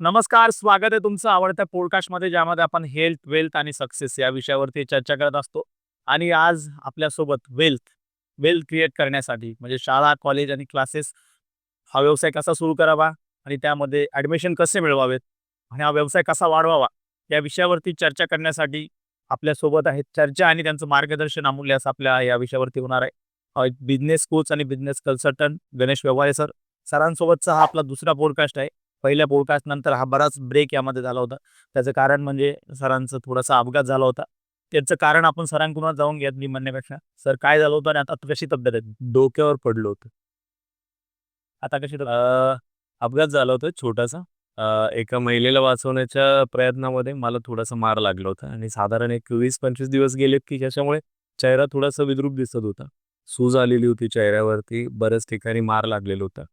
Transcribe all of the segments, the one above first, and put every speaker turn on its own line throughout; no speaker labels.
नमस्कार स्वागत आहे तुमचं आवडत्या पॉडकास्टमध्ये ज्यामध्ये आपण हेल्थ वेल्थ आणि सक्सेस या विषयावरती चर्चा करत असतो. आणि आज आपल्यासोबत वेल्थ वेल्थ क्रिएट करण्यासाठी म्हणजे शाळा कॉलेज आणि क्लासेस हा व्यवसाय कसा सुरू करावा आणि त्यामध्ये ॲडमिशन कसे मिळवावेत आणि हा व्यवसाय कसा वाढवावा या विषयावरती चर्चा करण्यासाठी आपल्यासोबत आहेत चर्चा आणि त्यांचं मार्गदर्शन अमूल्य असं आपल्या या विषयावरती होणार आहे. बिझनेस कोच आणि business consultant Ganesh Vyavahare sir सरांसोबतचा हा आपला दुसरा पॉडकास्ट आहे. पहिल्या पॉडकास्ट नंतर हा बराच ब्रेक यामध्ये झाला होता. त्याचं कारण म्हणजे सरांचं थोडासा अपघात झाला होता. त्याचं कारण आपण सरांकडून जाऊन घेत मी म्हणण्यापेक्षा. सर काय झालं होतं आणि आता कशी तब्येत आहे?
डोक्यावर पडलो होतं.
आता कशी
अपघात झाला होता छोटासा. एका महिलेला वाचवण्याच्या प्रयत्नामध्ये मला थोडासा मार लागला होता आणि साधारण एक वीस पंचवीस दिवस गेलेत की ज्याच्यामुळे चेहरा थोडासा विद्रूप दिसत होता. सूज आलेली होती चेहऱ्यावरती बऱ्याच ठिकाणी मार लागलेला होता.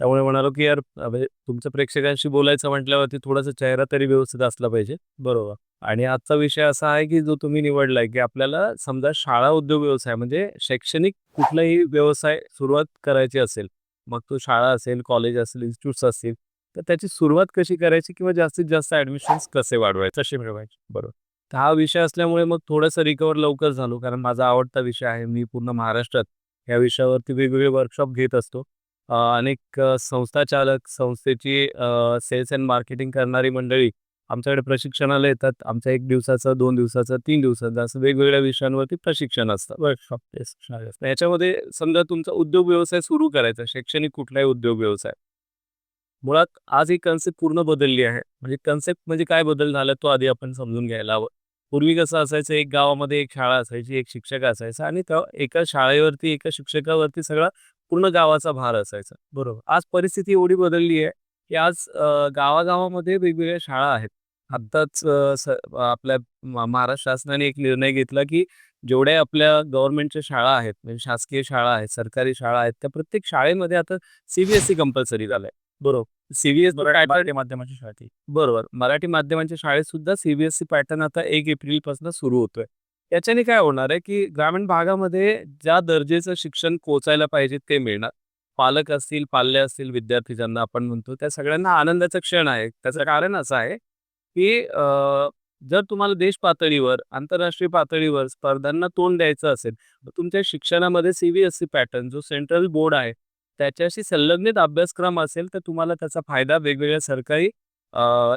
त्यामुळे म्हणालो की यार म्हणजे तुमच्या प्रेक्षकांशी बोलायचं म्हटल्यावरती थोडासा चेहरा तरी व्यवस्थित असला पाहिजे.
बरोबर.
आणि आजचा विषय असा आहे की जो तुम्ही निवडलाय की आपल्याला समजा शाळा उद्योग व्यवसाय म्हणजे शैक्षणिक कुठलाही व्यवसाय सुरुवात करायची असेल मग तो शाळा असेल कॉलेज असेल इन्स्टिट्यूट्स असतील तर त्याची सुरुवात कशी करायची किंवा जास्तीत जास्त ऍडमिशन्स कसे वाढवायचे?
कसे मिळवायचे.
बरोबर. तर हा विषय असल्यामुळे मग थोडंसं रिकवर लवकर झालो कारण माझा आवडता विषय आहे मी पूर्ण महाराष्ट्रात या विषयावरती वेगवेगळे वर्कशॉप घेत असतो. अनेक संस्था चालक संस्थेची सेल्स अँड मार्केटिंग करणारी मंडळी आमच्याकडे प्रशिक्षणाला येतात. आमचं एक दिवसाचं दोन दिवसाचं तीन दिवसाचं असं वेगवेगळ्या विषयांवरती प्रशिक्षण असतं.
वर्कशॉप
याच्यामध्ये समजा तुमचा उद्योग व्यवसाय सुरू करायचा शैक्षणिक कुठलाही उद्योग व्यवसाय. मुळात आज ही कन्सेप्ट पूर्ण बदलली आहे. म्हणजे कन्सेप्ट म्हणजे काय बदल झाला तो आधी आपण समजून घ्यायला हवं. पूर्वी कसं असायचं एक गावामध्ये एक शाळा असायची एक शिक्षक असायचा आणि त्या एका शाळेवरती एका शिक्षकावरती सगळा पूर्ण गावाचा भार असायचा.
बरोबर.
आज परिस्थिती एवढी बदलली आहे की आज गावागावामध्ये वेगवेगळ्या शाळा आहेत. आत्ताच आपल्या महाराष्ट्र शासनाने एक निर्णय घेतला की जेवढ्या आपल्या गव्हर्नमेंटच्या शाळा आहेत म्हणजे शासकीय शाळा आहेत सरकारी शाळा आहेत त्या प्रत्येक शाळेमध्ये आता सीबीएसई कंपल्सरी झालंय.
बरोबर.
सीबीएसई
मराठी माध्यमाची शाळा ती
बरोबर. मराठी माध्यमांच्या शाळेत सुद्धा सीबीएसई पॅटर्न आता एक एप्रिलपासून सुरू होतोय. याच्याने काय होणार आहे की ग्रामीण भागामध्ये ज्या दर्जेचं शिक्षण पोचायला पाहिजे ते मिळणार. पालक असतील पाल्य असतील विद्यार्थी ज्यांना आपण म्हणतो त्या सगळ्यांना आनंदाचा क्षण आहे. त्याचं कारण असं आहे की जर तुम्हाला देश पातळीवर आंतरराष्ट्रीय पातळीवर स्पर्धांना तोंड द्यायचं असेल तर तुमच्या शिक्षणामध्ये सीबीएसई पॅटर्न जो सेंट्रल बोर्ड आहे त्याच्याशी संलग्नित अभ्यासक्रम असेल तर तुम्हाला त्याचा फायदा वेगवेगळ्या सरकारी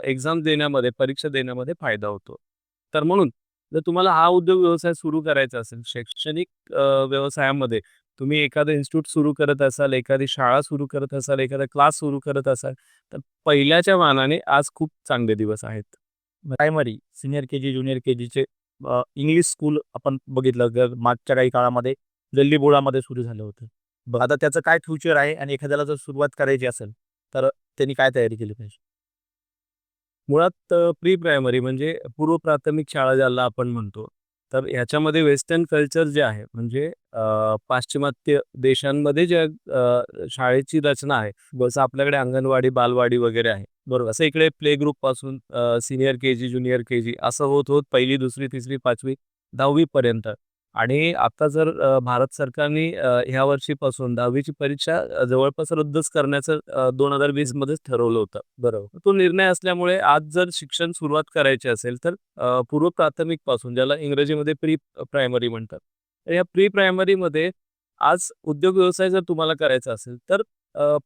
एक्झाम देण्यामध्ये परीक्षा देण्यामध्ये फायदा होतो. तर म्हणून जर तुम्हाला हा उद्योग व्यवसाय सुरू करायचा असेल शैक्षणिक व्यवसायामध्ये तुम्ही एखादं इन्स्टिट्यूट सुरू करत असाल एखादी शाळा सुरू करत असाल एखादा क्लास सुरू करत असाल तर पहिल्याच्या मानाने आज खूप चांगले दिवस आहेत.
Primary senior K G junior K जीचे इंग्लिश स्कूल आपण बघितलं मागच्या काही काळामध्ये गल्ली बोळामध्ये सुरू झालं होतं. आता त्याचं काय फ्युचर आहे आणि एखाद्याला जर सुरुवात करायची असेल तर त्यांनी काय तयारी केली पाहिजे?
मुळात प्री प्रायमरी म्हणजे पूर्व प्राथमिक शाळा ज्याला आपण म्हणतो तर ह्याच्यामध्ये वेस्टर्न कल्चर जे आहे म्हणजे अ, पाश्चिमात्य देशांमध्ये ज्या अ, शाळेची रचना आहे जसं आपल्याकडे अंगणवाडी बालवाडी वगैरे आहे बरोबर असं इकडे play ग्रुपपासून senior K G junior K G असं होत होत पहिली दुसरी तिसरी पाचवी दहावी पर्यंत. आणि आता जर अ, भारत सरकारने अ, ह्या वर्षीपासून दहावीची परीक्षा अ, जवळपास रद्दच करण्याचं दोन हजार वीस मध्येच ठरवलं होतं. बरोबर. तो निर्णय असल्यामुळे आज जर शिक्षण सुरुवात करायची असेल तर अ, पूर्व प्राथमिकपासून ज्याला इंग्रजीमध्ये प्री प्रायमरी म्हणतात तर या प्री प्रायमरीमध्ये आज उद्योग व्यवसाय जर तुम्हाला करायचा असेल तर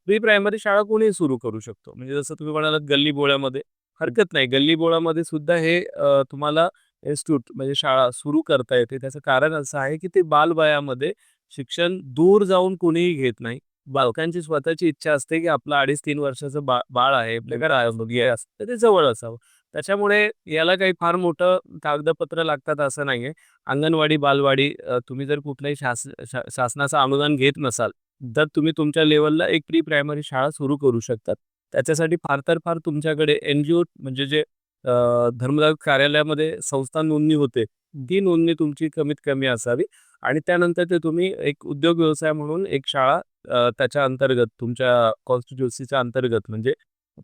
प्री प्रायमरी शाळा कोणी सुरू करू शकतो. म्हणजे जसं तुम्ही म्हणालात गल्ली बोळ्यामध्ये हरकत नाही. गल्ली बोळामध्ये सुद्धा हे अ, तुम्हाला इन्स्टिट्यूट म्हणजे शाळा सुरू करता येते. त्याचं कारण असं आहे की ते बालवयामध्ये शिक्षण दूर जाऊन कोणीही घेत नाही. बालकांची स्वतःची इच्छा असते की आपलं अडीच तीन वर्षाचं बा बाळ आहे आपल्या घरात मुलगी आहे असं तर ते जवळ असावं. त्याच्यामुळे याला काही फार मोठं कागदपत्र लागतात असं नाहीये. अंगणवाडी बालवाडी तुम्ही जर कुठल्याही शास शा शासनाचं अनुदान घेत नसाल तर तुम्ही तुमच्या लेवलला एक प्री प्रायमरी शाळा सुरू करू शकतात. त्याच्यासाठी फार तर फार तुमच्याकडे एन जी ओ म्हणजे जे धर्मदाय कार्यालयामध्ये संस्था नोंदणी होते. ती नोंदणी तुमची कमीत कमी असावी आणि त्यानंतर ते तुम्ही एक उद्योग व्यवसाय म्हणून एक शाळा त्याच्या अंतर्गत तुमच्या कॉन्स्टिट्युन्सीच्या अंतर्गत म्हणजे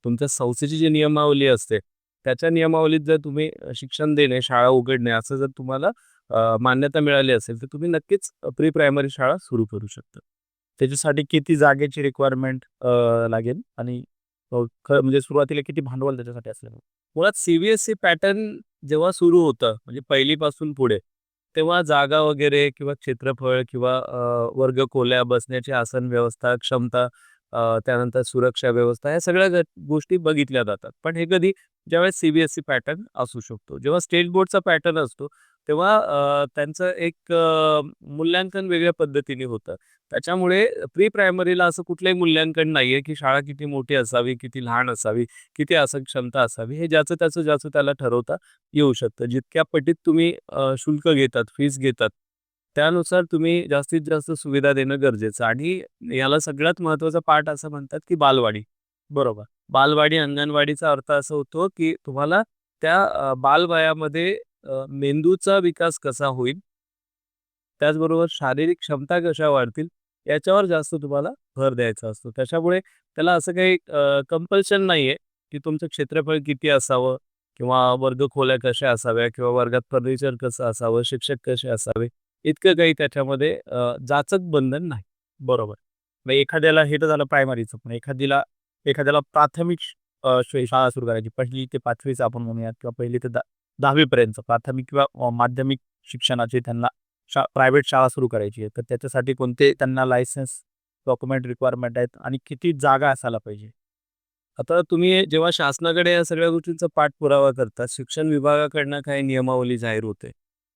तुमच्या संस्थेची जी नियमावली असते त्याच्या नियमावलीत जर तुम्ही शिक्षण देणे शाळा उघडणे असं जर तुम्हाला मान्यता मिळाली असेल तर तुम्ही नक्कीच प्री प्रायमरी शाळा सुरू करू शकता.
त्याच्यासाठी किती जागेची रिक्वायरमेंट लागेल आणि खरं म्हणजे सुरुवातीला किती भांडवल त्याच्यासाठी असलं?
मुळात सीबीएसई पॅटर्न जेव्हा सुरू होतं म्हणजे पहिलीपासून पुढे, तेव्हा जागा वगैरे किंवा क्षेत्रफळ किंवा वर्ग खोल्या, बसण्याची आसन व्यवस्था, क्षमता त्यानंतर सुरक्षा व्यवस्था या सगळ्या गोष्टी बघितल्या जातात. पण हे कधी ज्यावेळेस सीबीएसई पॅटर्न असू शकतो. जेव्हा स्टेट बोर्डचा पॅटर्न असतो, तेव्हा अ, त्यांचं एक अ, मूल्यांकन वेगळ्या पद्धतीने होतं. त्याच्यामुळे प्री प्रायमरीला असं कुठलंही मूल्यांकन नाहीये, की शाळा किती मोठी असावी, किती लहान असावी, किती आसन क्षमता असावी, हे ज्याचं त्याचं ज्याचं त्याला ठरवता येऊ शकतं. जितक्या पटीत तुम्ही अ, शुल्क घेतात, फीस घेतात, त्यानुसार तुम्ही जास्तीत जास्त सुविधा देणं गरजेचं आणि याला सगळ्यात महत्त्वाचा पार्ट असं म्हणतात, की बालवाडी.
बरोबर.
बालवाडी, अंगणवाडीचा अर्थ असा होतो, की तुम्हाला त्या अ, बालवयामध्ये मेंदूचा विकास कसा होईल त्याचबरोबर शारीरिक क्षमता कशा वाढतील, याच्यावर जास्त तुम्हाला भर द्यायचा असतो. त्याच्यामुळे त्याला असं काही कंपल्शन नाहीये, की तुमचं क्षेत्रफळ किती असावं किंवा वर्ग खोल्या कशा असाव्या किंवा वर्गात फर्निचर कसं असावं, शिक्षक कसे असावे, इतकं काही त्याच्यामध्ये जाचक बंधन नाही.
बरोबर. मग एखाद्याला हे तर झालं प्रायमरीचं, पण एखाद्याला एखाद्याला प्राथमिक शाळा सुरू करायची. पहिली ते पाचवीच आपण म्हणूयात किंवा पहिली ते दहावीपर्यंत प्राथमिक किंवा माध्यमिक शिक्षणाची त्यांना शा प्रायव्हेट शाळा सुरू करायची आहे. तर त्याच्यासाठी कोणते त्यांना लायसन्स, डॉक्युमेंट रिक्वायरमेंट आहेत आणि किती जागा असायला पाहिजे?
आता तुम्ही जेव्हा शासनाकडे या सगळ्या गोष्टींचा पाठपुरावा करता, शिक्षण विभागाकडनं काही नियमावली जाहीर होते.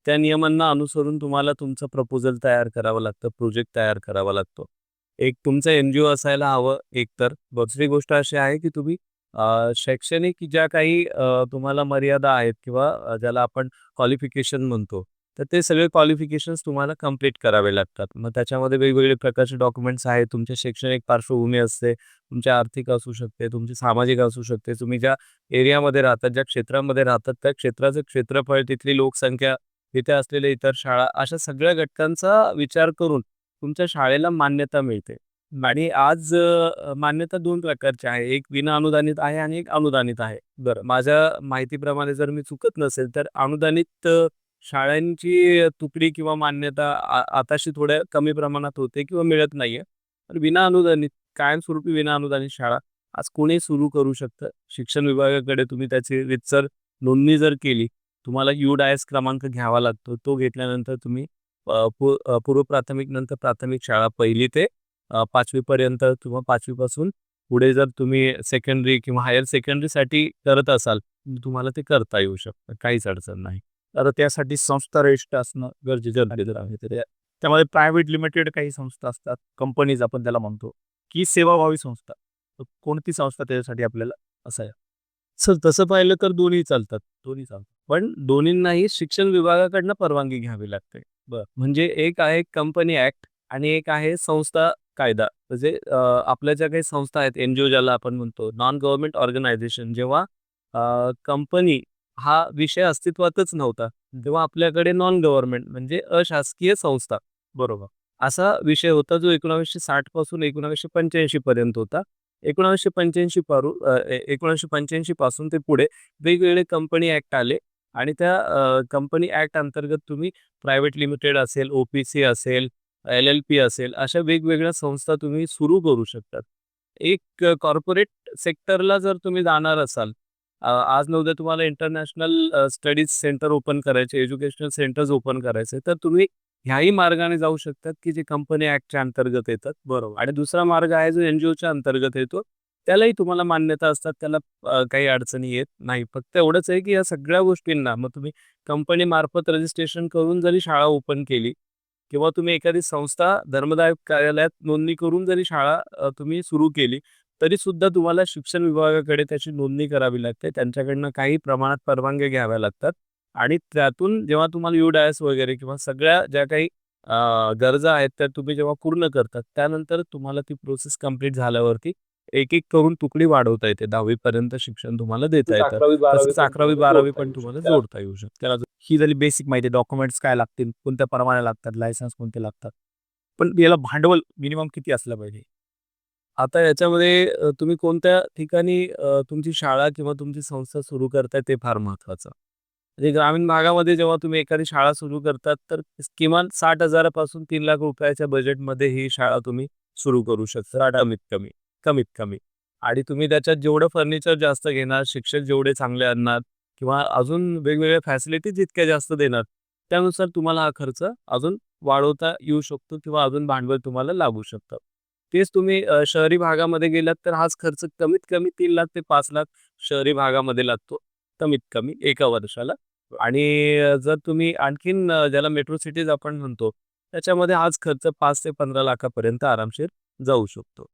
त्या नियमांना अनुसरून तुम्हाला तुमचं प्रपोजल तयार करावं लागतं, प्रोजेक्ट तयार करावा लागतो. एक तुमचं एन-जी-ओ असायला हवं एकतर. दुसरी गोष्ट अशी आहे, की तुम्ही शैक्षणिक ज्या काही अ, तुम्हाला मर्यादा आहेत किंवा अ, ज्याला आपण क्वालिफिकेशन म्हणतो, तर ते सगळे क्वालिफिकेशन्स तुम्हाला कंप्लीट करावे लागतात. मग त्याच्यामध्ये वेगवेगळे प्रकारचे डॉक्युमेंट्स आहेत. तुमची शैक्षणिक पार्श्वभूमी असते, तुमची आर्थिक असू शकते, तुमची सामाजिक असू शकते. तुम्ही ज्या एरियामध्ये राहतात, ज्या क्षेत्रामध्ये राहतात, त्या क्षेत्राचं क्षेत्रफळ, तिथली लोकसंख्या, तिथे असलेल्या इतर शाळा, अशा सगळ्या घटकांचा विचार करून तुमच्या शाळेला मान्यता मिळते. आणि आज अ, मान्यता दोन प्रकारची आहे. एक विनाअनुदानित आहे आणि एक अनुदानित आहे. बरं, माझ्या माहितीप्रमाणे जर मी चुकत नसेल, तर अनुदानित अ, शाळांची तुकडी किंवा मान्यता आ आताशी थोड्या कमी प्रमाणात होते किंवा मिळत नाहीये. तर विनाअनुदानित, कायमस्वरूपी विनाअनुदानित शाळा आज कोणीही सुरू करू शकतं. शिक्षण विभागाकडे तुम्ही त्याची रीतसर नोंदणी जर केली, तुम्हाला यू-डायस क्रमांक घ्यावा लागतो. तो घेतल्यानंतर तुम्ही अ, पू अ, पूर्व प्राथमिक नंतर प्राथमिक शाळा 1ली ते अ, 5वी पर्यंत किंवा 5वी पासून पुढे जर तुम्ही सेकंडरी किंवा हायर सेकंडरीसाठी करत असाल, तुम्हाला ते करता येऊ शकतं. काहीच अडचण नाही.
तर त्यासाठी संस्था रजिस्टर असणं गरजेचं आहे. त्यामध्ये प्रायव्हेट लिमिटेड काही संस्था असतात, कंपनीज आपण त्याला म्हणतो, की सेवाभावी संस्था. कोणती संस्था त्याच्यासाठी आपल्याला असावी?
सर तसं पाहिलं तर दोन्ही चालतात.
दोन्ही चालतात.
पण दोन्हींनाही शिक्षण विभागाकडनं परवानगी घ्यावी लागते.
बरं.
म्हणजे एक आहे कंपनी ॲक्ट आणि एक आहे संस्था कायदा. म्हणजे आपल्या ज्या काही संस्था आहेत, एनजीओ ज्याला आपण म्हणतो, नॉन गव्हर्नमेंट ऑर्गनायझेशन जेव्हा कंपनी हा विषय अस्तित्वातच नव्हता, तेव्हा आपल्याकडे नॉन गव्हर्नमेंट म्हणजे अशासकीय संस्था
बरोबर.
असा विषय होता जो 1960 पासून 1985 पर्यंत होता. 1985 पारू एकोणावीसशे पंच्याऐंशी पासून ते पुढे वेगवेगळे कंपनी ऍक्ट आले आणि त्या कंपनी ऍक्ट अंतर्गत तुम्ही प्रायव्हेट लिमिटेड असेल, ओ-पी-सी असेल, एल-एल-पी असेल, अशा वेगवेगळ्या संस्था तुम्ही सुरू करू शकतात. एक कॉर्पोरेट सेक्टरला जर तुम्ही जाणार असाल, आज नव्हत्या तुम्हाला इंटरनॅशनल स्टडीज सेंटर ओपन करायचे, एज्युकेशनल सेंटर्स ओपन करायचे, तर तुम्ही ह्याही मार्गाने जाऊ शकतात, की जे कंपनी ॲक्टच्या अंतर्गत येतात.
बरोबर.
आणि दुसरा मार्ग आहे जो एन-जी-ओच्या अंतर्गत येतो. त्यालाही तुम्हाला मान्यता असतात. त्याला काही अडचणी येत नाही. फक्त एवढंच आहे, की या सगळ्या गोष्टींना मग तुम्ही कंपनीमार्फत रजिस्ट्रेशन करून जरी शाळा ओपन केली किंवा तुम्ही एखादी संस्था धर्मदाय कार्यालयात नोंदणी करून जरी शाळा तुम्ही सुरू केली, तरीसुद्धा तुम्हाला शिक्षण विभागाकडे त्याची नोंदणी करावी लागते. त्यांच्याकडनं काही प्रमाणात परवानग्या घ्याव्या लागतात आणि त्यातून जेव्हा तुम्हाला यू-डायस वगैरे किंवा सगळ्या ज्या काही गरजा आहेत त्या तुम्ही जेव्हा पूर्ण करतात, त्यानंतर तुम्हाला ती प्रोसेस कंप्लीट झाल्यावरती एक-एक करून तुकडी वाढवता येते. 10वी पर्यंत शिक्षण तुम्हाला देता येतं.
11वी-12वी
तसंच 11वी-12वी पण तुम्हाला जोडता येऊ शकतं.
ही झाली बेसिक माहिती डॉक्युमेंट्स काय लागतील, कोणत्या प्रमाणे लागतात, लायसन्स कोणते लागतात. पण याला भांडवल मिनिमम किती असलं पाहिजे?
आता याच्यामध्ये तुम्ही कोणत्या ठिकाणी तुमची शाळा किंवा तुमची संस्था सुरू करताय ते फार महत्त्वाचं. म्हणजे ग्रामीण भागामध्ये जेव्हा तुम्ही एखादी शाळा सुरू करतात, तर किमान 60,000 पासून 3 लाख रुपयाच्या बजेटमध्ये ही शाळा तुम्ही सुरू करू शकता कमीत कमी, कमीत कमी. आणि तुम्ही त्याच्यात जेवढं फर्निचर जास्त घेणार शिक्षक जेवढे चांगले आणणार किंवा अजून वेगवेगळ्या फॅसिलिटी जितक्या जास्त देणार त्यानुसार तुम्हाला हा खर्च अजून वाढवता येऊ शकतो किंवा अजून भांडवल तुम्हाला लागू शकतं. तेच तुम्ही शहरी भागामध्ये गेलात तर हाच खर्च कमीत कमी तीन लाख ते पाच लाख शहरी भागामध्ये लागतो कमीत कमी एका वर्षाला. आणि जर तुम्ही आणखीन ज्याला मेट्रो सिटीज आपण म्हणतो त्याच्यामध्ये हाच खर्च पाच ते पंधरा लाखापर्यंत आरामशीर जाऊ शकतो.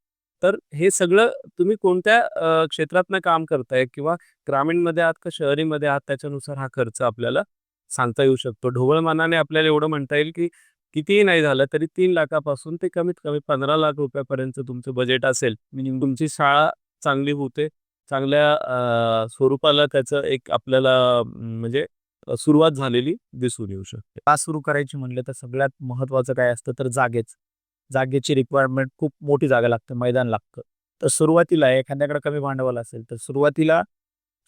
तर हे सगळं तुम्ही कोणत्या क्षेत्रातनं काम करताय? किंवा ग्रामीणमध्ये आहात का शहरीमध्ये आहात? त्याच्यानुसार हा खर्च आपल्याला सांगता येऊ शकतो. ढोबळमानाने आपल्याला एवढं म्हणता येईल की कितीही नाही झालं तरी तीन लाखापासून ते कमीत कमी पंधरा लाख रुपयापर्यंत तुमचं बजेट असेल. तुमची शाळा चांगली होते. चांगल्या स्वरूपाला त्याचं एक आपल्याला म्हणजे सुरुवात झालेली दिसून येऊ शकते.
का सुरू करायची म्हणलं तर सगळ्यात महत्वाचं काय असतं तर जागेच. जागेची रिक्वायरमेंट खूप मोठी जागा लागते मैदान लागतं. तर सुरुवातीला एखाद्याकडे कमी भांडवल असेल तर सुरुवातीला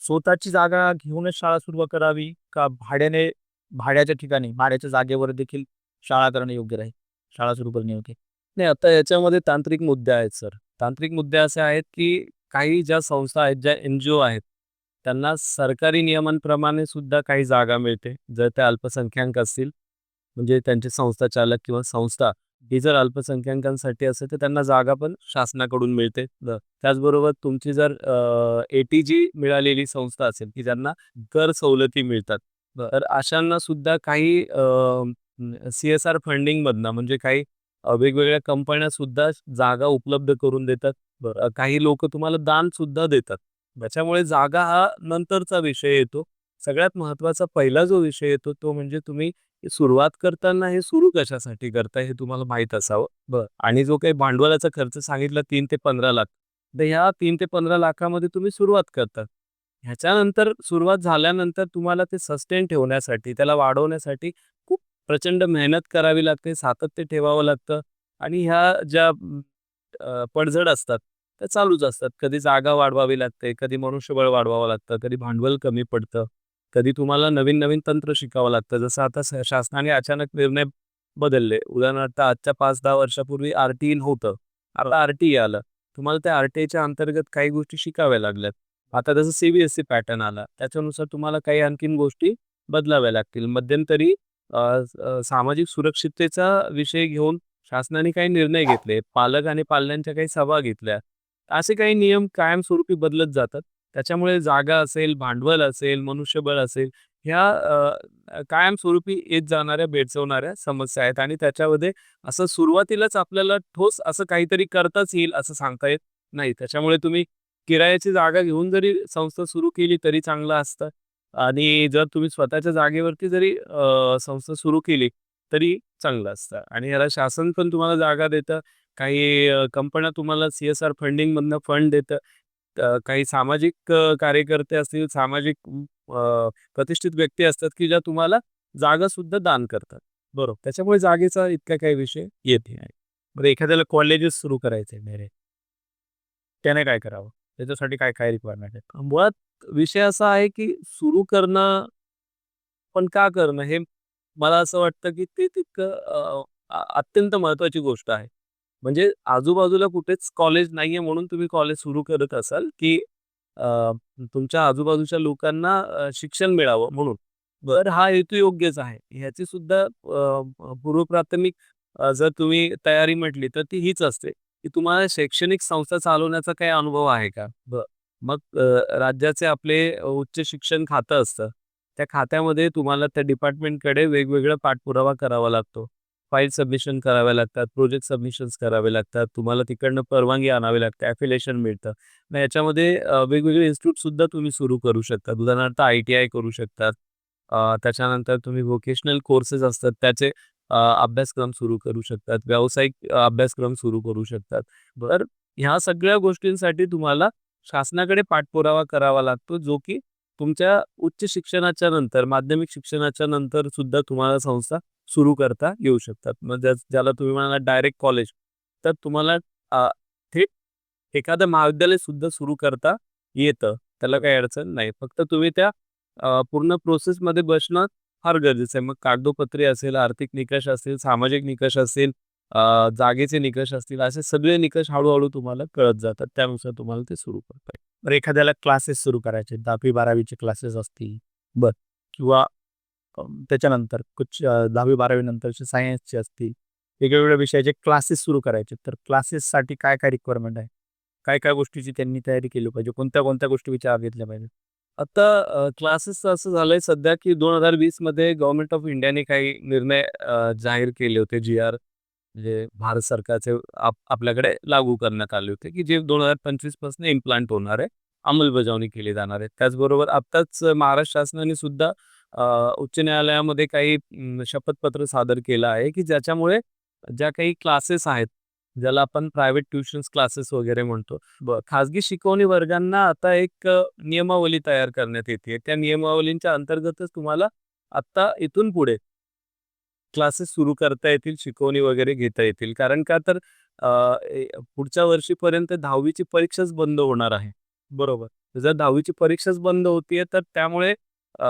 स्वतःची जागा घेऊनच शाळा सुरू करावी का भाड्याने भाड्याच्या ठिकाणी भाड्याच्या जागेवर देखील शाळा करणं योग्य राहील? शाळा सुरू करणे योग्य
नाही आता याच्यामध्ये तांत्रिक मुद्दे आहेत सर. तांत्रिक मुद्दे असे आहेत की काही ज्या संस्था आहेत ज्या एन जी ओ आहेत त्यांना सरकारी नियमांप्रमाणे सुद्धा काही जागा मिळते. जर त्या अल्पसंख्याक असतील म्हणजे त्यांचे संस्था चालक किंवा संस्था ही जर अल्पसंख्याकांसाठी असेल तर त्यांना जागा पण शासनाकडून मिळते. त्याचबरोबर तुमची जर एटीजी जी मिळालेली संस्था असेल की ज्यांना कर सवलती मिळतात तर अशांना सुद्धा काही सी एस आर म्हणजे काही वेगवेगळ्या कंपन्या सुद्धा जागा उपलब्ध करून देतात. बरं, काही लोक तुम्हाला दान सुद्धा देतात. त्याच्यामुळे जागा हा नंतरचा विषय येतो. सगळ्यात महत्त्वाचा पहिला जो विषय येतो तो म्हणजे तुम्ही सुरुवात करताना हे सुरू कशासाठी करताय हे तुम्हाला माहीत असावं? बरं. आणि जो काही भांडवलाचा खर्च सांगितला तीन ते पंधरा लाख. तर ह्या तीन ते पंधरा लाखामध्ये तुम्ही सुरुवात करता. ह्याच्यानंतर सुरुवात झाल्यानंतर तुम्हाला ते सस्टेन ठेवण्यासाठी त्याला वाढवण्यासाठी खूप प्रचंड मेहनत करावी लागते सातत्य ठेवावं लागतं. आणि ह्या ज्या पडझड असतात त्या चालूच असतात. कधी जागा वाढवावी लागते कधी मनुष्यबळ वाढवावं लागतं कधी भांडवल कमी पडतं. कधी तुम्हाला नवीन नवीन तंत्र शिकावं लागतं. जसं आता स- शासनाने अचानक निर्णय बदलले. उदाहरणार्थ आजच्या पाच दहा वर्षापूर्वी आर टी इन होतं आता आर टी आलं. तुम्हाला त्या आर टी अंतर्गत काही गोष्टी शिकाव्या लागल्यात. आता जसं सीबीएसई पॅटर्न आला त्याच्यानुसार तुम्हाला काही आणखीन गोष्टी बदलाव्या लागतील. मध्यंतरी अ, अ, सामाजिक सुरक्षिततेचा विषय घेऊन शासनाने काही निर्णय घेतले. पालक आणि पाल्यांच्या काही सभा घेतल्या. असे काही नियम कायमस्वरूपी बदलत जातात. त्याच्यामुळे जागा असेल भांडवल असेल मनुष्यबळ असेल ह्या कायमस्वरूपी येत जाणाऱ्या भेडसवणाऱ्या समस्या आहेत आणि त्याच्यामध्ये असं सुरुवातीलाच आपल्याला ठोस असं काहीतरी करताच येईल असं सांगता येत नाही. त्याच्यामुळे तुम्ही किरायाची जागा घेऊन जरी संस्था सुरू केली तरी चांगलं असतं आणि जर तुम्ही स्वतःच्या जागेवरती जरी संस्था सुरू केली तरी चांगलं असतं आणि ह्याला शासन पण तुम्हाला जागा देतं. काही कंपन्या तुम्हाला सी एस आर फंडिंगमधनं फंड देतं. काही सामाजिक कार्यकर्ते असतील सामाजिक प्रतिष्ठित व्यक्ती असतात की ज्या तुम्हाला जागा सुद्धा दान करतात. बरोबर. त्याच्यामुळे जागेचा इतका काही विषय येत नाही.
बरं एखाद्याला कॉलेजेस सुरू करायचे मेरे त्याने काय करावं? त्याच्यासाठी काय काय रिक्वायरमेंट आहे
मुळात विषय असा आहे की सुरू करणं पण का करणं हे मला असं वाटतं की ते तितकं अत्यंत महत्वाची गोष्ट आहे. म्हणजे आजूबाजूला कुठेच कॉलेज नाहीये म्हणून तुम्ही कॉलेज सुरू करत असाल की तुमच्या आजूबाजूच्या लोकांना शिक्षण मिळावं म्हणून. तर हा हेतू योग्यच आहे. ह्याची सुद्धा अ, पूर्व प्राथमिक अ, जर तुम्ही तयारी म्हटली तर ती हीच असते की तुम्हाला शैक्षणिक संस्था चालवण्याचा काही अनुभव आहे का? मग राज्याचे आपले उच्च शिक्षण खातं असतं. त्या खात्यामध्ये तुम्हाला त्या डिपार्टमेंटकडे वेगवेगळा पाठपुरावा करावा लागतो. फाईल सबमिशन कराव्या लागतात प्रोजेक्ट सबमिशन्स करावे लागतात तुम्हाला तिकडनं परवानगी आणावी लागते ॲफिलेशन मिळतं. मग याच्यामध्ये वेगवेगळे इन्स्टिट्यूट सुद्धा तुम्ही सुरू करू शकता उदाहरणार्थ आय टी आय करू शकतात. त्याच्यानंतर तुम्ही व्होकेशनल कोर्सेस असतात त्याचे अभ्यासक्रम सुरू करू शकतात व्यावसायिक अभ्यासक्रम सुरू करू शकतात. तर ह्या सगळ्या गोष्टींसाठी तुम्हाला शासनाकडे पाठपुरावा करावा लागतो जो की तुमच्या उच्च शिक्षणाच्या नंतर माध्यमिक शिक्षणाच्या नंतर सुद्धा तुम्हाला संस्था सुरू करता येऊ शकतात. मग ज्याला तुम्ही म्हणाला डायरेक्ट कॉलेज तर तुम्हाला थेट एखादं महाविद्यालय सुद्धा सुरू करता येतं. त्याला काही अडचण नाही. फक्त तुम्ही त्या पूर्ण पूर्ण प्रोसेसमध्ये बसणं फार गरजेचं आहे. मग कागदोपत्री असेल आर्थिक निकष असेल सामाजिक निकष असेल जागेचे निकष असतील असे सगळे निकष हळूहळू तुम्हाला कळत जातात. त्यानुसार तुम्हाला ते सुरू करता येईल.
तर एखाद्याला क्लासेस सुरू करायचे दहावी बारावीचे क्लासेस असतील
बर.
किंवा अम, त्याच्यानंतर कुछ अ, दहावी बारावी नंतरचे सायन्सचे असतील वेगवेगळ्या विषयाचे क्लासेस सुरू करायचे. तर क्लासेससाठी काय काय रिक्वायरमेंट आहे? काय काय गोष्टीची त्यांनी तयारी केली पाहिजे? कोणत्या कोणत्या गोष्टी विचारात घेतल्या पाहिजे
आता क्लासेस असं झालंय सध्या की दोन हजार वीसमध्ये गव्हर्नमेंट ऑफ इंडियाने काही निर्णय अ, जाहीर केले होते जी आर म्हणजे भारत सरकारचे आप आपल्याकडे लागू करण्यात आले होते की जे दोन हजार पंचवीसपासून इम्प्लांट होणार आहे अंमलबजावणी केली जाणार आहे. त्याचबरोबर आत्ताच महाराष्ट्र शासनाने सुद्धा उच्च न्यायालयामध्ये काही शपथपत्र सादर केलं आहे की ज्याच्यामुळे ज्या काही क्लासेस आहेत ज्याला आपण प्रायव्हेट ट्युशन्स क्लासेस वगैरे म्हणतो खाजगी शिकवणी वर्गांना आता एक नियमावली तयार करण्यात येते. त्या नियमावलींच्या अंतर्गतच तुम्हाला आता इथून पुढे क्लासेस सुरू करता येतील शिकवणी वगैरे घेता येतील. कारण का तर अ, ए- पुढच्या वर्षीपर्यंत दहावीची परीक्षाच बंद होणार आहे. बरोबर. जर दहावीची परीक्षाच बंद होतीये तर त्यामुळे अ,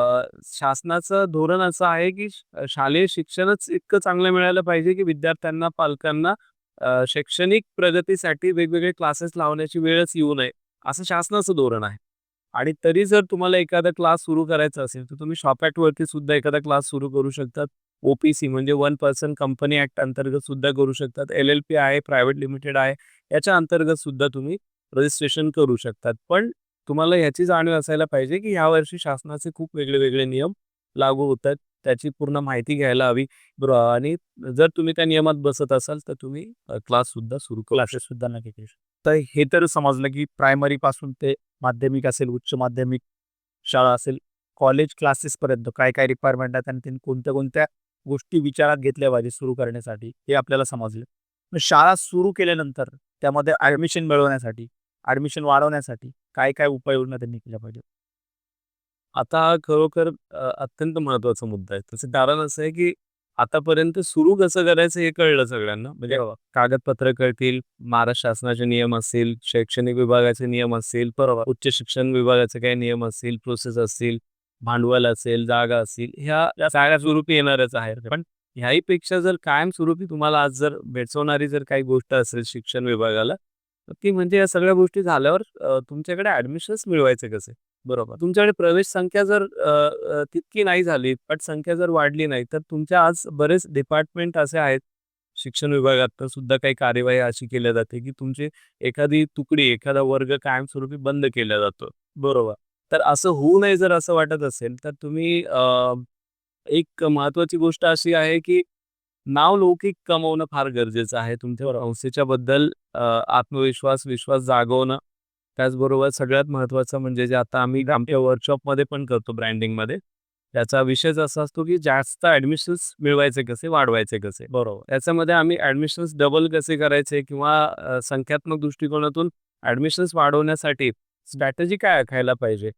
शासनाचं धोरण असं आहे की श- शालेय शिक्षणच इतकं चांगलं मिळालं पाहिजे की विद्यार्थ्यांना पालकांना अ, शैक्षणिक प्रगतीसाठी वेगवेगळे क्लासेस लावण्याची वेळच येऊ नये असं शासनाचं धोरण आहे. आणि तरी जर तुम्हाला एखादा क्लास सुरू करायचा असेल तर तुम्ही शॉपॅट वरती सुद्धा एखादा क्लास सुरू करू शकतात. ओपीसी म्हणजे वन पर्सन कंपनी ऍक्ट अंतर्गत सुद्धा करू शकतात. एल एल पी आहे प्रायव्हेट लिमिटेड आहे याच्या अंतर्गत सुद्धा तुम्ही रजिस्ट्रेशन करू शकतात. पण तुम्हाला ह्याची जाणीव असायला पाहिजे की ह्या वर्षी शासनाचे खूप वेगळे वेगळे नियम लागू होत आहेत त्याची पूर्ण माहिती घ्यायला हवी. आणि जर तुम्ही त्या नियमात बसत असाल तर तुम्ही क्लास सुद्धा सुरू करू
क्लासेस सुद्धा नक्की करू. तर हे तर समजलं की प्रायमरी पासून ते माध्यमिक असेल उच्च माध्यमिक शाळा असेल कॉलेज क्लासेस पर्यंत काय काय रिक्वायरमेंट आहेत आणि त्यांनी कोणत्या कोणत्या गोष्टी विचारात घेतल्या पाहिजे सुरू करण्यासाठी हे आपल्याला समजलं. मग शाळा सुरू केल्यानंतर त्यामध्ये ऍडमिशन मिळवण्यासाठी ऍडमिशन वाढवण्यासाठी काय काय उपाययोजना त्यांनी केल्या पाहिजे
आता हा खरोखर अत्यंत महत्त्वाचा मुद्दा आहे. त्याचं कारण असं आहे की आतापर्यंत सुरू कसं करायचं हे कळलं सगळ्यांना. म्हणजे कागदपत्र कळतील महाराष्ट्र शासनाचे नियम असतील शैक्षणिक विभागाचे नियम असतील बरोबर. उच्च शिक्षण विभागाचे काही नियम असतील प्रोसेस असतील भांडवल असेल जागा असेल ह्या या सगळ्या स्वरूपी येणारच आहे पण ह्याही पेक्षा जर कायमस्वरूपी तुम्हाला आज जर भेडसवणारी जर काही गोष्ट असेल शिक्षण विभागाला तर ती म्हणजे या सगळ्या गोष्टी झाल्यावर तुमच्याकडे ऍडमिशन्स मिळवायचे कसे? बरोबर. तुमच्याकडे प्रवेश संख्या जर तितकी नाही झाली पण संख्या जर वाढली नाही तर तुमच्या आज बरेच डिपार्टमेंट असे आहेत शिक्षण विभागात तर सुद्धा काही कार्यवाही अशी केल्या जाते की तुमची एखादी तुकडी एखादा वर्ग कायमस्वरूपी बंद केला जातो. बरोबर. तर असं होऊ नये जर असं वाटत असेल तर तुम्ही एक महत्वाची गोष्ट अशी आहे की नाव लौकिक कमवणं फार गरजेचं आहे. तुमच्या संस्थेच्या बद्दल आत्मविश्वास विश्वास जागवणं त्याचबरोबर सगळ्यात महत्वाचं म्हणजे जे आता आम्ही आमच्या वर्कशॉपमध्ये पण करतो ब्रँडिंगमध्ये त्याचा विषयच असा असतो की जास्त ऍडमिशन्स मिळवायचे कसे वाढवायचे कसे.
बरोबर.
त्याच्यामध्ये आम्ही ऍडमिशन्स डबल कसे करायचे किंवा संख्यात्मक दृष्टिकोनातून ऍडमिशन्स वाढवण्यासाठी स्ट्रॅटेजी काय आखायला पाहिजे?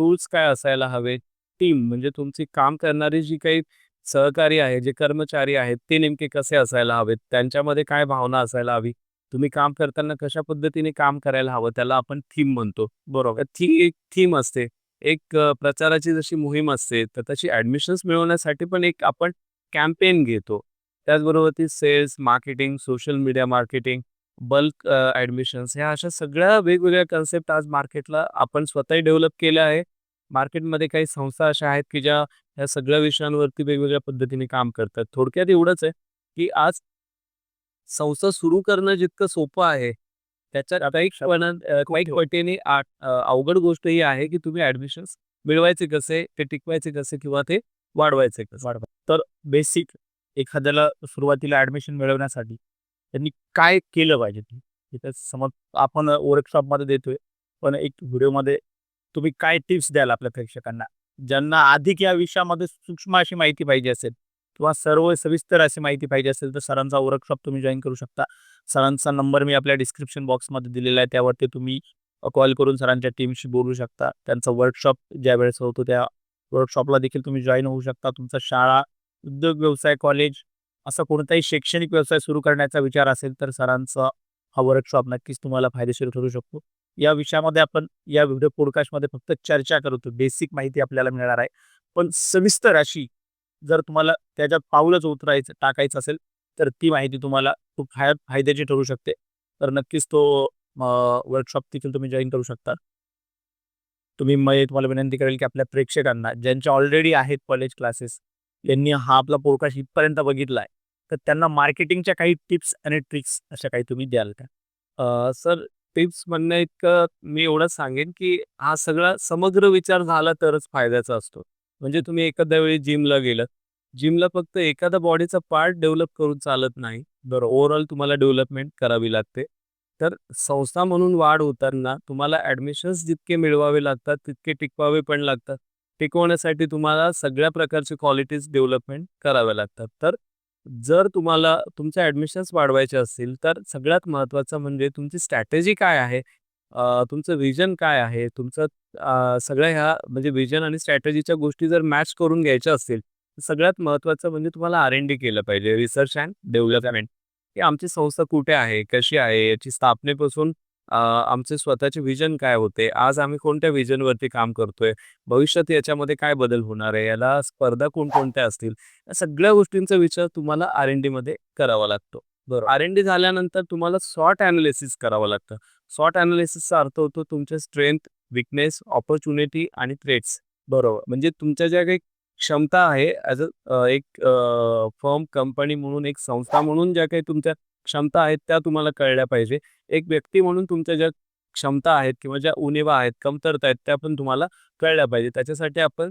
टूल्स काय असायला हवे? टीम म्हणजे तुमची काम करणारी जी काही सहकारी आहे जे कर्मचारी आहेत ते नेमके कसे असायला हवेत? त्यांच्यामध्ये काय भावना असायला हवी? तुम्ही काम करताना कशा पद्धतीने काम करायला हवं? त्याला आपण थीम म्हणतो. बरोबर. ती एक थीम असते. एक प्रचाराची जशी मोहीम असते तर तशी ऍडमिशन्स मिळवण्यासाठी पण एक आपण कॅम्पेन घेतो. त्याचबरोबर ती sales marketing social media marketing bulk admissions ह्या अशा सगळ्या वेगवेगळ्या कन्सेप्ट आज मार्केटला आपण स्वतःही डेव्हलप केल्या आहे. मार्केटमध्ये काही संस्था अशा आहेत की ज्या ह्या सगळ्या विषयांवरती वेगवेगळ्या पद्धतीने काम करतात. थोडक्यात एवढंच आहे की आज संस्था सुरू करणं जितकं सोपं आहे त्याच्यात पण काही पटीने अवघड गोष्ट ही आहे की तुम्ही ऍडमिशन्स मिळवायचे कसे ते टिकवायचे कसे किंवा ते वाढवायचे कसे.
वाढवा. तर बेसिक एखाद्याला सुरुवातीला ऍडमिशन मिळवण्यासाठी त्यांनी काय केलं पाहिजे? समज आपण वर्कशॉपमध्ये देतोय पण एक व्हिडिओमध्ये तुम्ही काय टिप्स द्याल आपल्या प्रेक्षकांना? ज्यांना अधिक या विषयामध्ये सूक्ष्म अशी माहिती पाहिजे असेल किंवा सर्व सविस्तर अशी माहिती पाहिजे असेल तर सरांचा वर्कशॉप तुम्ही जॉईन करू शकता. सरांचा नंबर मी आपल्या डिस्क्रिप्शन बॉक्समध्ये दिलेला आहे. त्यावरती तुम्ही कॉल करून सरांच्या टीमशी बोलू शकता. त्यांचा वर्कशॉप ज्या वेळेस होतो त्या वर्कशॉपला देखील तुम्ही जॉईन होऊ शकता. तुमचा शाळा उद्योग व्यवसाय कॉलेज असा कोणताही शैक्षणिक व्यवसाय सुरू करण्याचा विचार असेल तर सरांचा हा वर्कशॉप नक्कीच तुम्हाला फायदेशीर ठरू शकतो. या विषयामध्ये आपण या व्हिडिओ पॉडकास्टमध्ये फक्त चर्चा करतो बेसिक माहिती आपल्याला मिळणार आहे. पण सविस्तर अशी जर तुम्हाला त्याच्यात पाऊलच उतरायचं टाकायचं असेल तर ती माहिती तुम्हाला खूप फाय फायद्याची ठरू शकते. तर नक्कीच तो वर्कशॉप देखील तुम्ही जॉईन करू शकता. तुम्ही मी तुम्हाला विनंती करेल की आपल्या प्रेक्षकांना ज्यांचे ऑलरेडी आहेत कॉलेज क्लासेस यांनी हा आपला पोडकास्ट इथपर्यंत बघितला आहे तर त्यांना मार्केटिंगच्या काही टिप्स आणि ट्रिक्स अशा काही तुम्ही द्याल का?
सर टिप्स म्हणण्या इतकं मी एवढंच सांगेन की हा सगळा समग्र विचार झाला तरच फायद्याचा असतो. म्हणजे तुम्ही एखाद्या वेळी जिमला गेलात. जिमला फक्त एखादा बॉडीचा पार्ट डेव्हलप करून चालत नाही. बरं ओव्हरऑल तुम्हाला डेव्हलपमेंट करावी लागते. तर संस्था म्हणून वाढ होताना तुम्हाला ॲडमिशन्स जितके मिळवावे लागतात तितके टिकवावे पण लागतात. टिकवण्यासाठी तुम्हाला सगळ्या प्रकारचे क्वालिटीज डेव्हलपमेंट कराव्या लागतात. तर जर तुम्हाला तुमच्या ॲडमिशन्स वाढवायचे असतील तर सगळ्यात महत्त्वाचं म्हणजे तुमची स्ट्रॅटेजी काय आहे? अ, तुमचं विजन काय आहे? तुमचं अ, सगळ्या ह्या म्हणजे विजन आणि स्ट्रॅटेजीच्या गोष्टी जर मॅच करून घ्यायच्या असतील तर सगळ्यात महत्त्वाचं म्हणजे तुम्हाला आर एन डी केलं पाहिजे रिसर्च अँड डेव्हलपमेंट. की आमची संस्था कुठे आहे? कशी आहे? याची स्थापनेपासून अ, आमचे स्वतःचे विजन काय होते? आज आम्ही कोणत्या विजनवरती काम करतोय? भविष्यात याच्यामध्ये काय बदल होणार आहे? याला स्पर्धा कोणकोणत्या असतील? या सगळ्या गोष्टींचा विचार तुम्हाला आर एन डीमध्ये करावा लागतो. बरोबर. आर एन डी झाल्यानंतर तुम्हाला सॉर्ट अनालिसिस करावं लागतं. सॉर्ट अनालिसिसचा अर्थ होतो तुमच्या स्ट्रेंथ विकनेस ऑपॉर्च्युनिटी आणि थ्रेट्स बरोबर. म्हणजे तुमच्या ज्या काही क्षमता आहे ॲज अ एक फर्म कंपनी म्हणून एक संस्था म्हणून ज्या काही तुमच्या क्षमता आहेत त्या तुम्हाला कळल्या पाहिजे. एक व्यक्ती म्हणून तुमच्या ज्या क्षमता आहेत किंवा ज्या उणिवा आहेत कमतरता आहेत त्या पण तुम्हाला कळल्या पाहिजे. त्याच्यासाठी आपण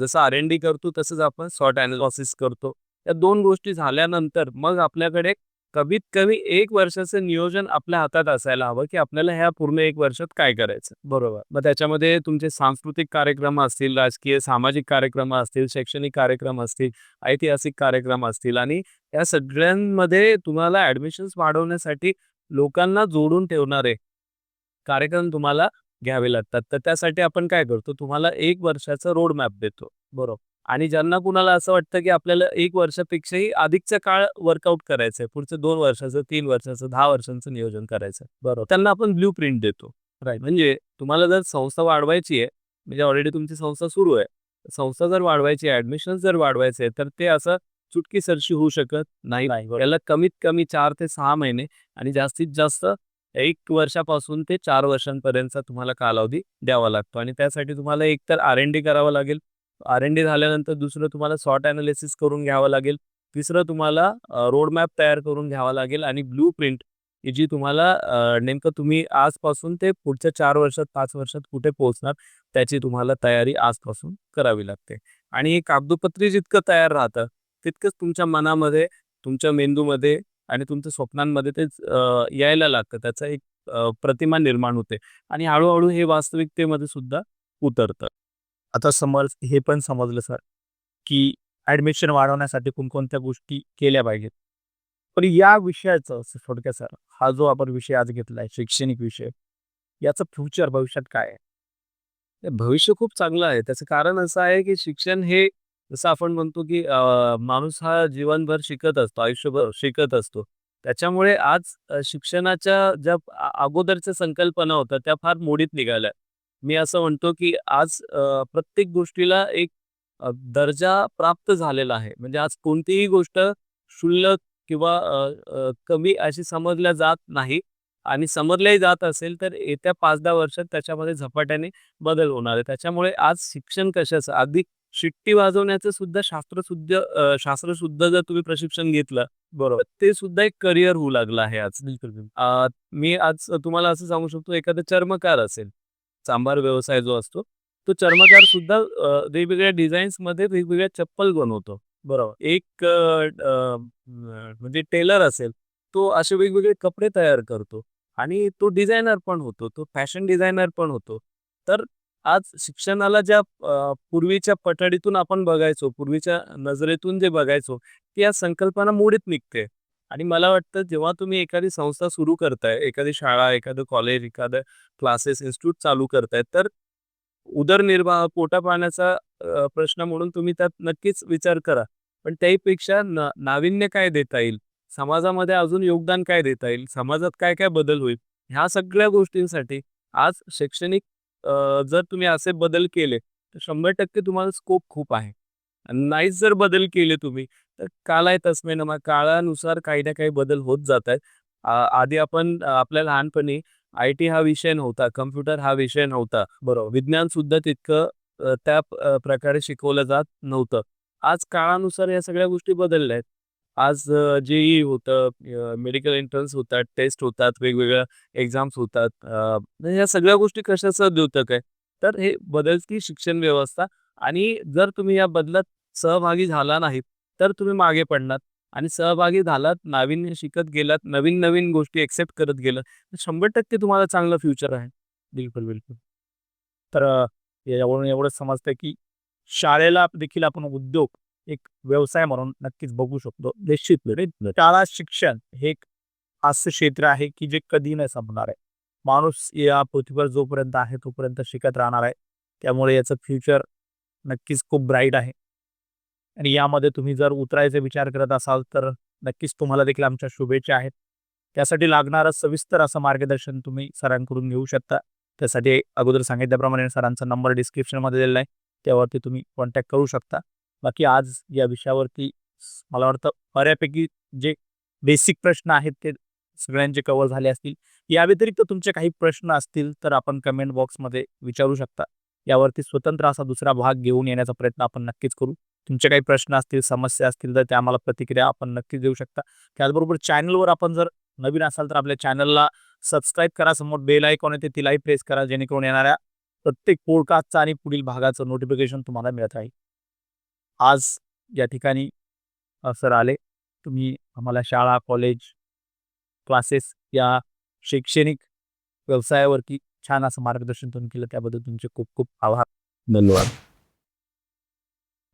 जसं आर एन डी करतो तसंच आपण सॉर्ट अनालिसिस करतो. या दोन गोष्टी झाल्यानंतर मग आपल्याकडे कमीत कमी एक वर्षाचं नियोजन आपल्या हातात असायला हवं की आपल्याला ह्या पूर्ण एक वर्षात काय करायचं. बरोबर. मग त्याच्यामध्ये तुमचे सांस्कृतिक कार्यक्रम असतील राजकीय सामाजिक कार्यक्रम असतील शैक्षणिक कार्यक्रम असतील ऐतिहासिक कार्यक्रम असतील आणि या सगळ्यांमध्ये तुम्हाला ॲडमिशन्स वाढवण्यासाठी लोकांना जोडून ठेवणारे कार्यक्रम तुम्हाला घ्यावे लागतात. तर त्यासाठी आपण काय करतो तुम्हाला एक वर्षाचा रोड मॅप देतो. बरोबर. आणि ज्यांना कुणाला असं वाटतं की आपल्याला एक वर्षापेक्षाही अधिकचा काळ वर्कआउट करायचं आहे पुढचं दोन वर्षाचं तीन वर्षाचं दहा वर्षांचं नियोजन करायचं बरोबर. त्यांना आपण ब्ल्यू प्रिंट देतो. राईट म्हणजे तुम्हाला जर संस्था वाढवायची आहे म्हणजे ऑलरेडी तुमची संस्था सुरू आहे. संस्था जर वाढवायची आहे ॲडमिशन जर वाढवायचे तर ते असं चुटकीसरशी होऊ शकत नाही.
नाही बरोबर.
याला कमीत कमी चार ते सहा महिने आणि जास्तीत जास्त एक वर्षापासून ते चार वर्षांपर्यंतचा तुम्हाला कालावधी द्यावा लागतो. आणि त्यासाठी तुम्हाला एकतर आर एन डी करावं लागेल. आर एन डी झाल्यानंतर दुसरं तुम्हाला सॉर्ट अनालिसिस करून घ्यावं लागेल. तिसरं तुम्हाला रोड मॅप तयार करून घ्यावा लागेल आणि ब्लू प्रिंट जी तुम्हाला नेमकं तुम्ही आजपासून ते पुढच्या चार वर्षात पाच वर्षात कुठे पोहोचणार त्याची तुम्हाला तयारी आजपासून करावी लागते. आणि हे कागदोपत्री जितकं तयार राहतं तितकंच तुमच्या मनामध्ये तुमच्या मेंदूमध्ये आणि तुमच्या स्वप्नांमध्ये ते यायला लागतं. त्याचा एक प्रतिमा निर्माण होते आणि हळूहळू हे वास्तविकतेमध्ये सुद्धा उतरतं.
आता समज हे पण समजलं सर की ॲडमिशन वाढवण्यासाठी कोणकोणत्या गोष्टी केल्या पाहिजेत. पण या विषयाचं थोडक्यात सर हा जो आपण विषय आज घेतलाय शैक्षणिक विषय याचं फ्युचर भविष्यात काय आहे?
भविष्य खूप चांगलं आहे. त्याचं कारण असं आहे की शिक्षण हे जसं आपण म्हणतो की अ, माणूस हा जीवनभर शिकत असतो आयुष्यभर शिकत असतो. त्याच्यामुळे आज अ, शिक्षणाच्या ज्या अगोदरच्या संकल्पना होत्या त्या फार मोडीत निघाल्या. मी असं म्हणतो की आज अ, प्रत्येक गोष्टीला एक अ, दर्जा प्राप्त झालेला आहे. म्हणजे आज कोणतीही गोष्ट क्षुल्लक किंवा अ, अ, कमी अशी समजल्या जात नाही आणि समजल्याही जात असेल तर येत्या पाच दहा वर्षात त्याच्यामध्ये झपाट्याने बदल होणार आहे. त्याच्यामुळे आज शिक्षण कशाचं? अगदी शिट्टी वाजवण्याचं सुद्धा शास्त्र सुद्धा अ, शास्त्र सुद्धा जर तुम्ही प्रशिक्षण घेतलं बरोबर. ते सुद्धा एक करिअर होऊ लागलं आहे आज. मी आज तुम्हाला असं सांगू शकतो एखादा चर्मकार असेल चांभार व्यवसाय जो असतो तो चर्मकार सुद्धा वेगवेगळ्या डिझाईन्समध्ये वेगवेगळ्या चप्पल बनवतो. बरोबर. एक म्हणजे टेलर असेल तो असे वेगवेगळे कपडे तयार करतो आणि तो डिझायनर पण होतो तो फॅशन डिझायनर पण होतो. तर आज शिक्षणाला ज्या पूर्वीच्या पठडीतून आपण बघायचो पूर्वीच्या नजरेतून जे बघायचो ती आज संकल्पना मोडीत निघते. आणि मला वाटतं जेव्हा तुम्ही एखादी संस्था सुरू करताय एखादी शाळा एखादं कॉलेज एखादं क्लासेस इन्स्टिट्यूट चालू करताय तर उदरनिर्वाह पोटा पाण्याचा प्रश्न म्हणून तुम्ही त्यात नक्कीच विचार करा. पण त्याहीपेक्षा न नाविन्य काय देता येईल? समाजामध्ये अजून योगदान काय देता येईल? समाजात काय काय बदल होईल? ह्या सगळ्या गोष्टींसाठी आज शैक्षणिक जर तुम्ही असे बदल केले तर शंभर टक्के तुम्हाला स्कोप खूप आहे. नाहीच जर बदल केले तुम्ही तर कालाय तस्मै नमः. काळानुसार काही ना काही बदल होत जात आहेत. आधी आपण आपल्या लहानपणी आय टी हा विषय नव्हता कम्प्युटर हा विषय नव्हता.
बरोबर.
विज्ञान सुद्धा तितकं त्या प्रकारे शिकवलं जात नव्हतं. आज काळानुसार या सगळ्या गोष्टी बदलल्या आहेत. आज जे होतं मेडिकल एंट्रन्स होतात टेस्ट होतात वेगवेगळ्या एक्झाम्स होतात अ, म्हणजे ह्या सगळ्या गोष्टी कशाचं द्योतक आहे? तर हे बदलती शिक्षण व्यवस्था आणि जर तुम्ही या बदलात सहभागी झाला नाहीत तर तुम्ही मागे पडणार आणि सहभागी झालात नाविन्य शिकत गेलात नवीन नवीन गोष्टी एक्सेप्ट करत गेलात तर शंभर टक्के तुम्हाला चांगलं फ्युचर आहे.
बिलकुल बिलकुल. तर अ, यावरून एवढंच समजतं की शाळेला देखील आपण उद्योग एक व्यवसाय म्हणून नक्कीच बघू शकतो. निश्चित शाळा शिक्षण हे एक असं क्षेत्र आहे की जे कधी नाही संपणार आहे. माणूस या पृथ्वीवर जोपर्यंत आहे तोपर्यंत शिकत राहणार आहे. त्यामुळे याचं फ्युचर नक्कीच खूप ब्राईट आहे. आणि यामध्ये तुम्ही जर उतरायचा विचार करत असाल तर नक्कीच तुम्हाला देखील आमच्या शुभेच्छा आहेत. त्यासाठी लागणारं सविस्तर असं मार्गदर्शन तुम्ही सरांकडून घेऊ शकता. त्यासाठी अगोदर सांगितल्याप्रमाणे सरांचा नंबर डिस्क्रिप्शनमध्ये दिलेला आहे. त्यावरती तुम्ही कॉन्टॅक्ट करू शकता. बाकी आज या विषयावरती मला वाटतं बऱ्यापैकी जे बेसिक प्रश्न आहेत ते सगळ्यांचे कव्हर झाले असतील. या व्यतिरिक्त तुमचे काही प्रश्न असतील तर आपण कमेंट बॉक्समध्ये विचारू शकता. यावरती स्वतंत्र असा दुसरा भाग घेऊन येण्याचा प्रयत्न आपण नक्कीच करू. तुमचे काही प्रश्न असतील समस्या असतील तर त्या आम्हाला प्रतिक्रिया आपण नक्कीच देऊ शकता. त्याचबरोबर चॅनलवर आपण जर नवीन असाल तर आपल्या चॅनलला सबस्क्राईब करा. समोर बेल आयकॉन येते तिलाही प्रेस करा. जेणेकरून येणाऱ्या प्रत्येक पॉडकास्टचा आणि पुढील भागाचं नोटिफिकेशन तुम्हाला मिळत राहील. आज या ठिकाणी सर आले. तुम्ही आम्हाला शाळा कॉलेज क्लासेस या शैक्षणिक व्यवसायावरती छान असं मार्गदर्शन तुम्ही केलं. त्याबद्दल तुमचे खूप खूप आभार.
धन्यवाद.